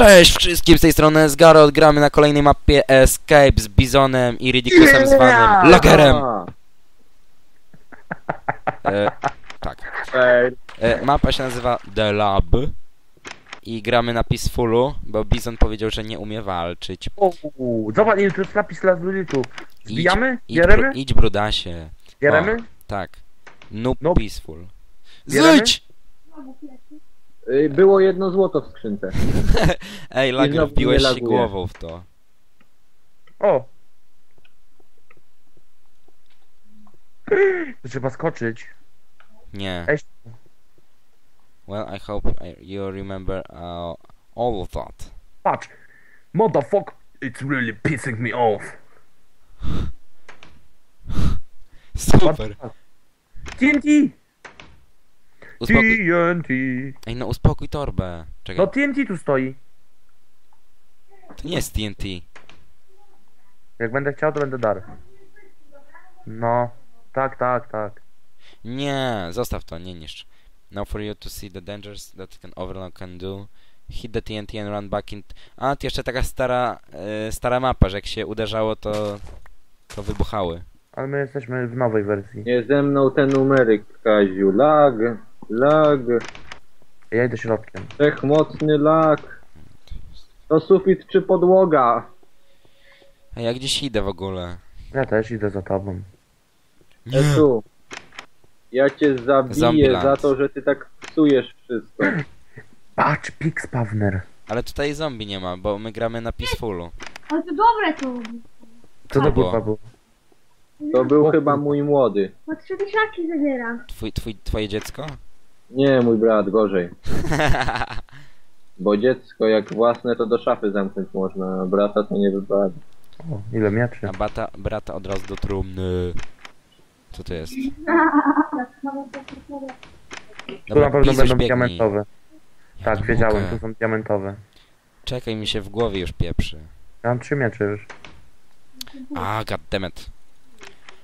Cześć wszystkim z tej strony Zgarot, gramy na kolejnej mapie Escape z Bizonem i Ridiculesem zwanym Lagerem. E, tak. E, mapa się nazywa The Lab i gramy na Peacefulu, bo Bizon powiedział, że nie umie walczyć. Uuu, zobacz ile to jest napis lazulitu. Idź, Zbijamy? idź, Bieremy? bru, idź brudasie. Bieremy? Tak. Noob No. Peaceful. Bieremy? Y, było jedno złoto w skrzynce. Ej, Lager, znowu wbiłeś się laguje. głową w to. O! Trzeba skoczyć. Nie. Ej. Well, I hope I, you remember uh, all of that. Patrz! Motherfuck! It's really pissing me off. Super. TNT! Uspokój. TNT! Ej, no uspokój torbę. No Czekaj, TNT tu stoi. to nie jest TNT. Jak będę chciał, to będę dar. No. Tak, tak, tak. Nie, zostaw to, nie niszcz. Now for you to see the dangers that can Overlord can do. Hit the TNT and run back in... A, to jeszcze taka stara, e, stara mapa, że jak się uderzało, to... To wybuchały. Ale my jesteśmy w nowej wersji. Nie ze mną ten numeryk, Kaziu. Lag, lag, Ja idę środkiem. wszechmocny lag. To sufit czy podłoga? Ej, ja gdzieś idę w ogóle. Ja też idę za tobą. Nie. Esu, ja cię zabiję Zombieland. za to, że ty tak psujesz wszystko. Patrz, pig spawner. Ale tutaj zombie nie ma, bo my gramy na Peacefulu. Ale to dobre to. Co to było? było? To był chyba mój młody. Po trzy tysiące zabiera. Twój, twój, twoje dziecko? Nie, mój brat, gorzej. Bo dziecko jak własne to do szafy zamknąć można, a brata to nie wypada. O, ile mieczy. A bata, brata od razu do trumny. Co to jest? Tu na pewno będą biegnij. diamentowe. Ja Tak, nie wiedziałem, mogę. tu są diamentowe. Czekaj, mi się w głowie już pieprzy. Ja mam trzy miecze już. Ah, god damn it.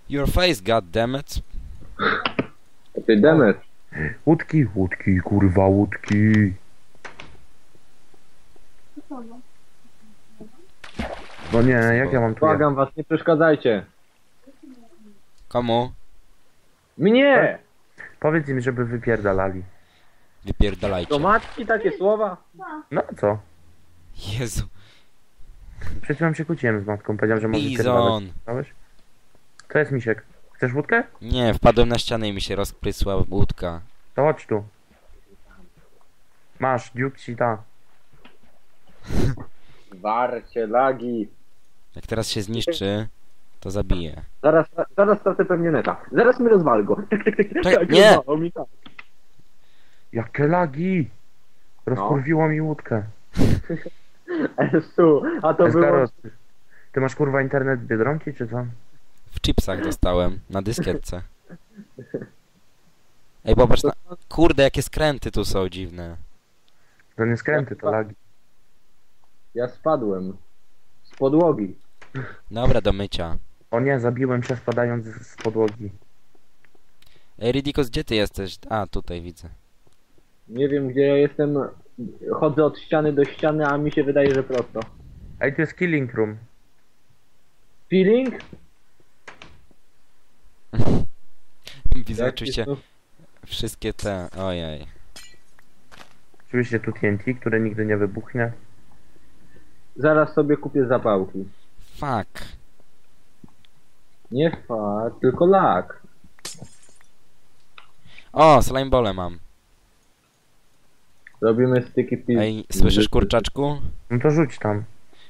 Your face, god damn it. A ty Demet, Łódki, łódki, kurwa, łódki. No nie, jak ja mam tu błagam was, nie przeszkadzajcie. Komu? Mnie! Powiedz im, żeby wypierdalali. Wypierdalajcie. Do matki takie słowa? No co? Jezu. Przed chwilą się kłóciłem z matką, powiedziałem, że może wypierdalać. Słyszałeś? To jest misiek. Chcesz łódkę? Nie, wpadłem na ścianę i mi się rozprysła łódka. To chodź tu. Masz, dziuk ci da. Warcie, lagi. Jak teraz się zniszczy, to zabiję. Zaraz, zaraz stracę pewnie neta. Zaraz mi rozwal go. Czekaj, nie! mi tak. Jakie lagi! Rozkurwiło mi łódkę. Esu, a to było... Ty masz kurwa internet w Biedronki, czy co? W chipsach dostałem, na dyskietce. Ej, popatrz na... Kurde, jakie skręty tu są dziwne. To nie skręty, to lagi. Ja spadłem. Z podłogi. Dobra, do mycia. O nie, zabiłem się spadając z podłogi. Ej, Ridikos, gdzie ty jesteś? A, tutaj widzę. Nie wiem gdzie ja jestem. Chodzę od ściany do ściany, a mi się wydaje, że prosto. Ej, tu jest killing room. Feeling? Widzę Jak oczywiście jest wszystkie te... Ojej. Oczywiście tu TNT, które nigdy nie wybuchnie. Zaraz sobie kupię zapałki. Fuck. Nie fa, tylko lak. O, slimebole mam. Robimy styki pizzy. Ej, słyszysz kurczaczku? No to rzuć tam.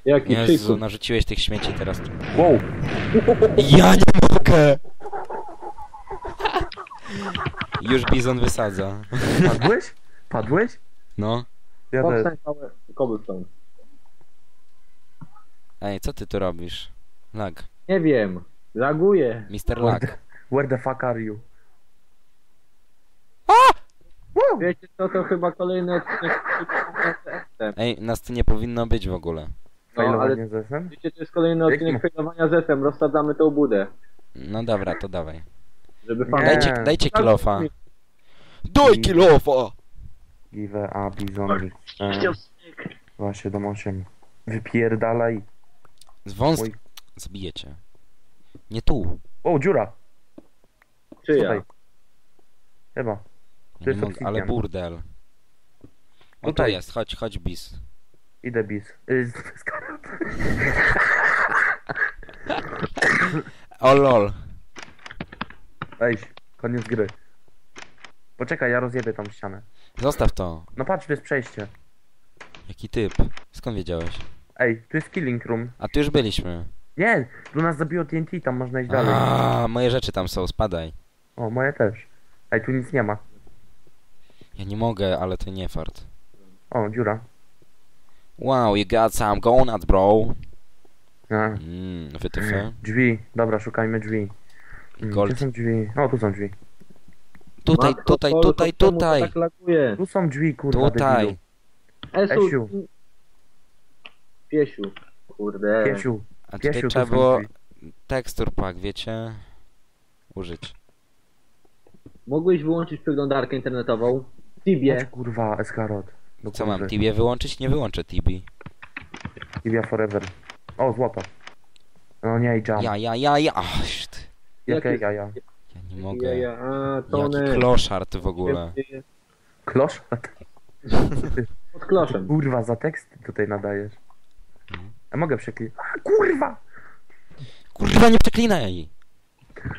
Jaki Jezu, krzyku. narzuciłeś tych śmieci teraz. Wow! Ja nie mogę! Już bizon wysadza. Padłeś? Padłeś? No. Ja też. Powstań cobblestone. Ej, co ty tu robisz? Lag. Nie wiem. Laguję. Mr. Where Lag. the, where the fuck are you? Wiecie co, to chyba kolejny odcinek. Ej, nas tu nie powinno być w ogóle. No, ale Failowanie z SM? wiecie, to jest kolejny Jak odcinek fejlowania zesem. Rozsadzamy tą budę. No dobra, to dawaj. Żeby Nie. fan... Dajcie, dajcie kilofa. Daj kilofa! Give a bizon. E, 2, 7, 8. Wypierdalaj. Z wąs... Oj. Zabijecie. Nie tu. O, dziura! Czyja? Tutaj. Chyba. Ja nie mogę, ale burdel. O tu Tutaj. jest, chodź, chodź bis. Idę bis. Y, O lol. Ej, koniec gry. Poczekaj, ja rozjebię tą ścianę. Zostaw to. No patrz, tu jest przejście. Jaki typ? Skąd wiedziałeś? Ej, tu jest killing room. A tu już byliśmy. Nie, tu nas zabiło TNT, tam można iść dalej. A, moje rzeczy tam są, spadaj. O, moje też. Ej, tu nic nie ma. Ja nie mogę, ale to nie fart. O, dziura. Wow, you got some donuts, bro. A. Mmm, wytyfy. Drzwi, dobra, szukajmy drzwi. Gold. Gdzie są drzwi? O, tu są drzwi. Tutaj, Matko tutaj, Polko, tutaj, czemu to tutaj. Tak laguje. Tu są drzwi, kurwa, Tutaj. debilu. Esu. Esiu. Piesiu. Kurde. Piesiu, A tutaj Piesiu, tu trzeba są było drzwi. tekstur pack, wiecie? Użyć. Mogłeś wyłączyć przeglądarkę internetową? Chodź, Tibie. kurwa, Eskarot. Do Co mam, kurwy. Tibie wyłączyć? Nie wyłączę Tibi. Tibia forever. O, złoto. No nie, i jump. Ja, ja, ja, ja. Ach, szt. Jakie Jakie- jaja? Ja nie mogę. Ja, a, Jaki Tony. kloszard w ogóle. Klosz? Pod kloszem. Kurwa, za tekst tutaj nadajesz. Mhm. A mogę przeklinać. A, kurwa! Kurwa, nie przeklinaj!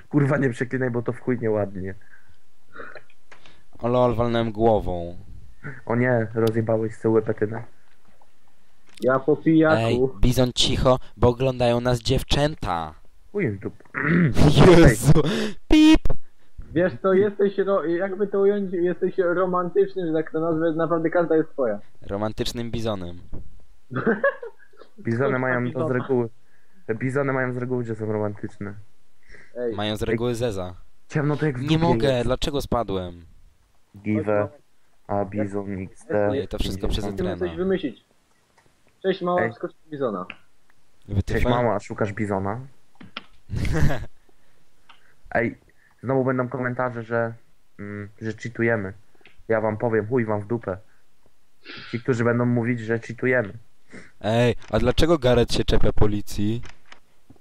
Kurwa, nie przeklinaj, bo to w chuj nieładnie. O lol, walnąłem głową. O nie, rozjebałeś sobie petynę. Ja po Ej, pijaku. Bizon cicho, bo oglądają nas dziewczęta. Jezu! Pip! Wiesz co, jesteś, ro... jakby to ująć, jesteś romantyczny, że tak to nazwę, naprawdę każda jest twoja. Romantycznym bizonem. Bizony mają to z reguły. Bizony mają z reguły, że są romantyczne. Ej, Mają z reguły zeza. Ciemno to jak w Nie mogę, jest. dlaczego spadłem? Give a bizon XD. Ej, to wszystko przez musimy Trena. coś wymyślić. Cześć mała, Ej. skocz do bizona. Cześć mała, szukasz bizona? Ej, znowu będą komentarze, że, mm, że cheatujemy. Ja wam powiem, chuj wam w dupę. Ci, którzy będą mówić, że cheatujemy. Ej, a dlaczego Gareth się czepia policji?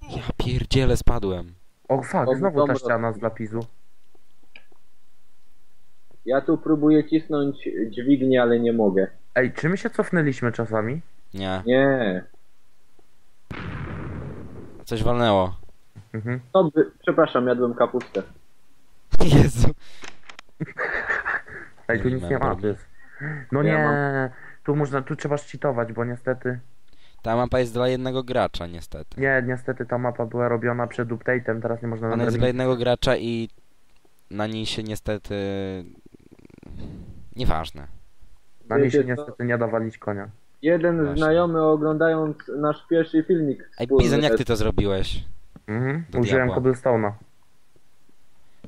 Ja pierdziele spadłem. O fuck, znowu ta dobra. ściana z lapisu. Ja tu próbuję cisnąć dźwignię, ale nie mogę. Ej, czy my się cofnęliśmy czasami? Nie, Nie. coś walnęło. Mhm. To by... Przepraszam, jadłem kapustę. Jezu. Ej, tu nic nie ma. No Ja nie, mam. tu można, tu trzeba cheatować, bo niestety, Ta mapa jest dla jednego gracza, niestety. nie, niestety ta mapa była robiona przed update'em, teraz nie można Ona jest nadrobić. dla jednego gracza i na niej się niestety... Nieważne. Na niej się Wiecie co? niestety nie da walić konia. Jeden Właśnie. znajomy oglądając nasz pierwszy filmik Ej, wspólny, Bizon, jak ty to zrobiłeś? Mhm. Do Użyłem diabła. cobblestone'a.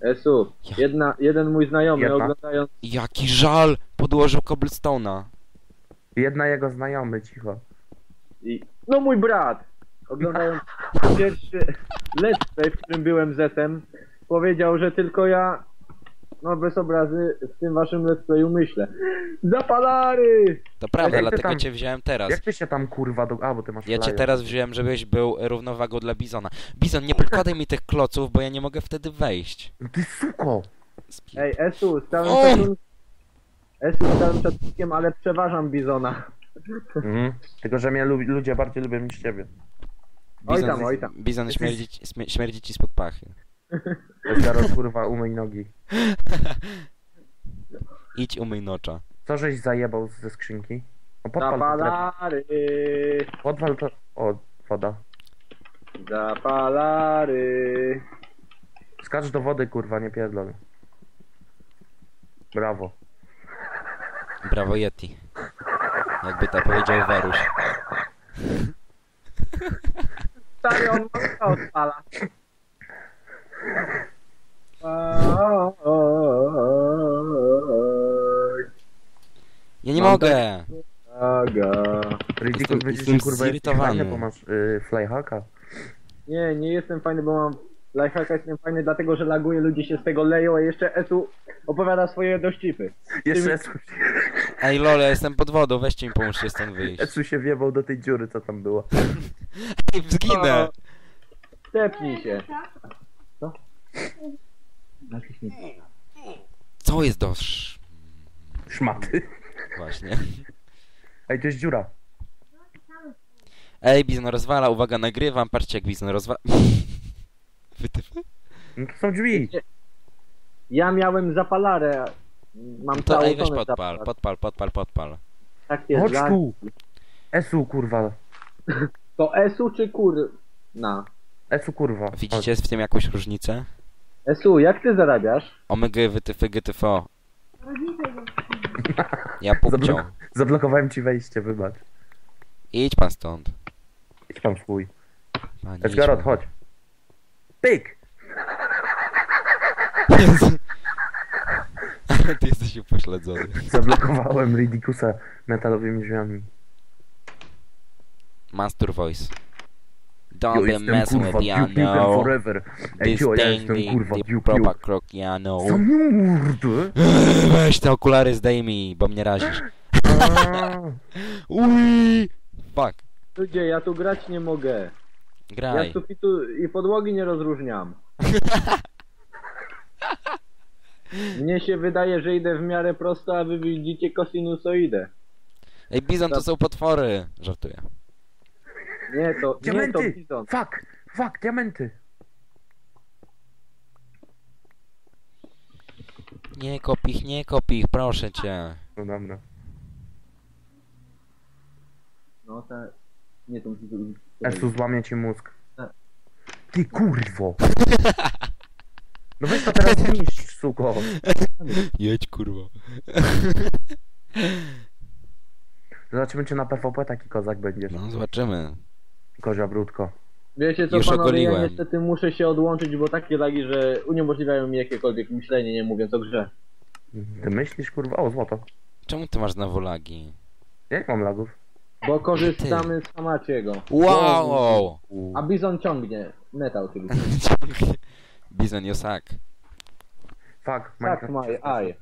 Esu, Ja- jedna, jeden mój znajomy Jedna. oglądając Jaki żal! Podłożył cobblestone'a. Jedna jego znajomy, cicho. i... No mój brat! Oglądając pierwszy let's play, w którym byłem zetem, powiedział, że tylko ja, no bez obrazy, w tym waszym let's playu myślę. Zapalary! To prawda, Jak ty dlatego tam- cię wziąłem teraz. Jak ty się tam kurwa do... A, bo ty masz Ja cię flyer. teraz wziąłem, żebyś był równowagą dla Bizona. Bizon, nie podkładaj mi tych kloców, bo ja nie mogę wtedy wejść. Ty suko! Spi- Ej, Esu, z całym szacunkiem, Esu, z całym szacunkiem, ale przeważam Bizona. Mhm. Tylko, że mnie lu- ludzie bardziej lubią niż ciebie. Oj Bizon, tam, oj tam. Bizon śmierdzi, ci- śmie- śmierdzi ci spod pachy. Zaraz kurwa umyj nogi. Idź umyj nocza. Co żeś zajebał ze skrzynki? O, podpal to drewno. Zapalary! Podpal to... O, woda. Zapalary! Skacz do wody, kurwa, nie pierdol. Brawo. Brawo Yeti. Jakby to powiedział Waruś. Stary, on odpala. Ja nie Mam mogę! Aga. Ridiculous Jestem- będziesz jestem kurwa zirytowany. fajny, bo masz y, flyhacka. Nie, nie jestem fajny, bo mam lifehacka, jestem fajny dlatego, że laguje, ludzie się z tego leją, a jeszcze Esu opowiada swoje dościpy. Jeszcze Ej, lol, ja jestem pod wodą, weźcie mi pomóżcie stąd wyjść. Esu się wjebał do tej dziury, co tam było. Ej, zginę! Stepnij się. Co jest do... sz- Szmaty. Właśnie. Ej, to jest dziura. Ej, Bizon rozwala, uwaga, nagrywam, patrzcie jak Bizon rozwala... Wytyfy? No to są drzwi. Ja miałem zapalarę. Mam To całą ej, weź podpal, podpal, podpal, podpal. Tak jest. Chodź tu. Esu, kurwa. To Esu czy kur... Na. Esu, kurwa. Widzicie w tym jakąś różnicę? Esu, jak ty zarabiasz? Omega. Rodzice go. Ja pupcią. Zablok zablokowałem ci wejście, wybacz. Idź pan stąd. Idź pan w chuj. Panie, idź Esgarot, pan. chodź. Pyk! Jezu. Ty jesteś upośledzony. Zablokowałem Ridikusa metalowymi drzwiami. Master voice. Don't be messing kurwa with Yano. forever. Ej, This jo, ja thing, jestem the, kurwa the Duke proper Nukem. crook Yano. Co murdy? Weź te okulary zdejmij, bo mnie razisz. Ui! Fuck. Ludzie, ja tu grać nie mogę. Ja Graj. sufitu i podłogi nie rozróżniam. Mnie się wydaje, że idę w miarę prosto, a wy widzicie kosinusoidę. Ej, Bizon, to są potwory. Żartuję. Nie, to, nie to Diamenty! bizon. Fuck! Fuck, diamenty! Nie kopich, nie kopich, proszę cię. No dobra. No te... Nie, to musi być... Esu, złamie ci mózg. Tak. Ty kurwo! No weź to teraz niszcz, suko! Jedź, kurwa. Zobaczymy, czy na PvP taki kozak będziesz. No, zobaczymy. Kozia brudko. Wiecie co, Już panowie, ja ogoliłem. niestety muszę się odłączyć, bo takie lagi, że uniemożliwiają mi jakiekolwiek myślenie, nie mówiąc o grze. Ty myślisz, kurwa? O, złoto. Czemu ty masz znowu lagi? Jak mam lagów? Bo korzystamy z Hamaciego. Wow! A Bizon ciągnie. Meta oczywiście. Bizon Yosak. Fuck, Tak, Minecraft. my eye.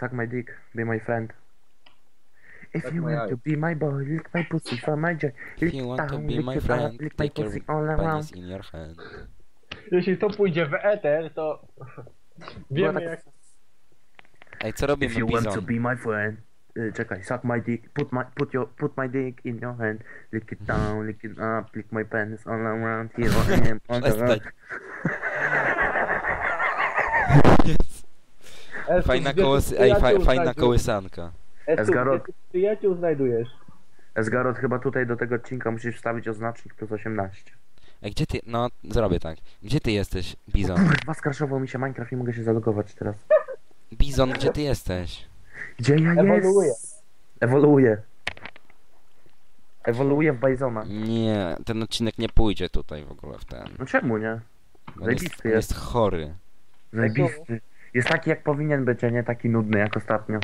Suck my dick, be my friend. If you want eye. to be my boy, lick my pussy for my joy. If Lick you want to down, be lick my it friend, up, lick my pussy all around. in your hand. Jeśli to pójdzie w eter, to... Wiemy jak... Ej, co If robimy, you want to be my friend, y, czekaj, suck my dick, put my, put your, put my dick in your hand, lick it down, lick it up, lick my penis all around, here I am, on the. Esu, Fajna, kołys... Ej, fa fajna kołysanka. Esgarot. gdzie ty przyjaciół znajdujesz? Esgarot, chyba tutaj do tego odcinka musisz wstawić oznacznik plus 18. Ej, gdzie ty... No, zrobię tak. Gdzie ty jesteś, Bizon? Kurwa, skraszował mi się Minecraft, nie mogę się zalogować teraz. Bizon, gdzie ty jesteś? Gdzie ja Ewoluuje. jest? Ewoluuje. Ewoluuje w Bizona. Nie, ten odcinek nie pójdzie tutaj w ogóle w ten. No czemu nie? On jest, Zajebisty on jest. jest chory. Zajebisty. Jest taki jak powinien być, a nie taki nudny jak ostatnio.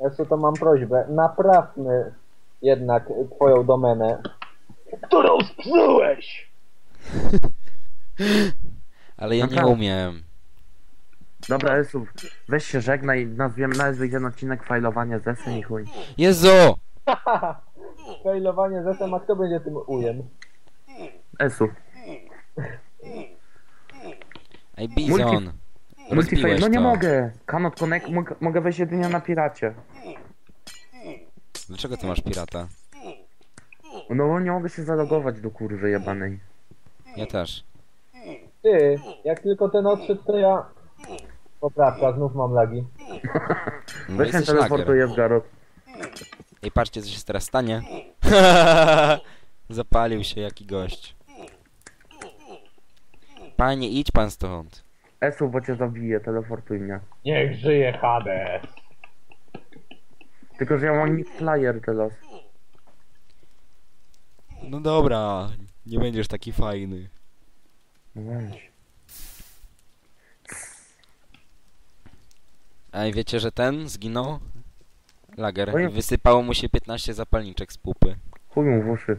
Esu, to mam prośbę. Naprawmy jednak twoją domenę. Którą spsułeś! Ale ja nie umiem. Dobra, Esu, weź się żegnaj, nazwiemy, nazwij ten odcinek fajlowania zesyn i chuj. Jezu! Failowanie zesem, a kto będzie tym ujem? Esu. Ej, Bizon! Rozbiłeś no nie to. mogę. Cannot connect, mogę, mogę wejść jedynie na piracie. Dlaczego ty masz pirata? No bo nie mogę się zalogować do kurwy jebanej. Ja też. Ty, jak tylko ten odszedł, to ja... Poprawka, znów mam lagi. No Weź się jesteś lager. teleportuję w Garot. Ej, patrzcie, co się teraz stanie. Zapalił się jaki gość. Panie, idź pan stąd. Esu, bo cię zabiję, teleportuj mnie. Niech żyje Hades. Tylko, że ja mam nick flyer teraz. No dobra, nie będziesz taki fajny. No weź. Ej, wiecie, że ten zginął? Lager. Wysypało mu się 15 zapalniczek z pupy. Chuj mu w uszy.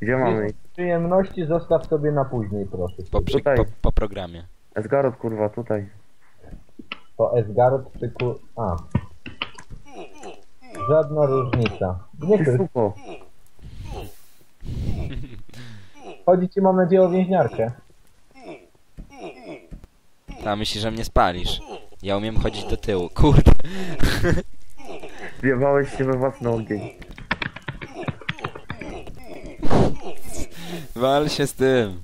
Gdzie mamy? ich? Przyjemności zostaw sobie na później, proszę. Po, przy, Tutaj. po, po programie. Esgarot kurwa tutaj. To Esgarot czy kur... A. Żadna różnica. Nie chcę. suko. Chodzi ci mam nadzieję o więźniarkę. Ta myśli, że mnie spalisz. Ja umiem chodzić do tyłu. Kurde. Wjebałeś się we własny ogień. Wal się z tym.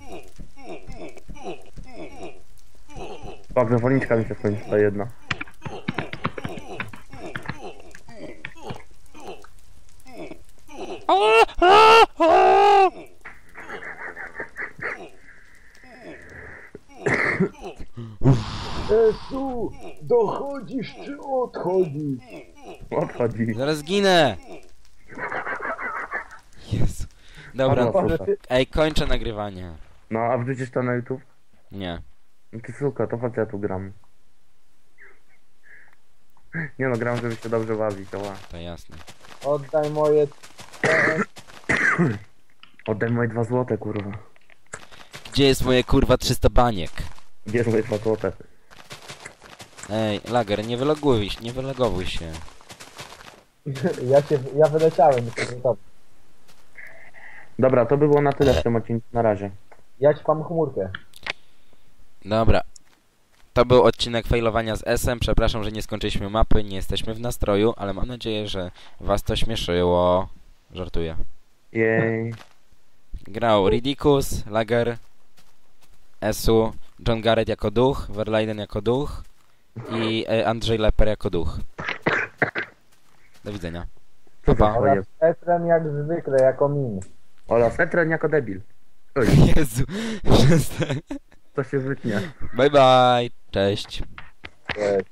Fuck, zawolniczka mi się skończyła ta jedna. Esu, dochodzisz czy odchodzisz? Odchodzi. Zaraz zginę. Jezu. Dobra. Ty... Ej, kończę nagrywanie. No, a wrzucisz to na YouTube? Nie. No Ty suka, to chodź ja tu gram. Nie no, gram, żeby się dobrze bawić, ała. To jasne. Oddaj moje... Oddaj moje dwa złote, kurwa. Gdzie jest moje kurwa 300 baniek? Gdzie jest moje dwa złote? Ej, Lager, nie wylogowuj się, nie wylogowuj się. Ja się... Ja wyleciałem. Dobra, to by było na tyle w tym odcinku. Na razie. Ja ćpam chmurkę. Dobra. To był odcinek failowania z SM. Przepraszam, że nie skończyliśmy mapy, nie jesteśmy w nastroju, ale mam nadzieję, że was to śmieszyło. Żartuję. Jej. Grał Ridicus, Lager, Esu, John Garrett jako duch, Verlaiden jako duch i e, Andrzej Leper jako duch. Do widzenia. Pa. choje. Etrem jak zwykle, jako min. Ola, Setren jako debil. Oj, Jezu, przestań. to się wytnie. Bye bye, cześć. Cześć.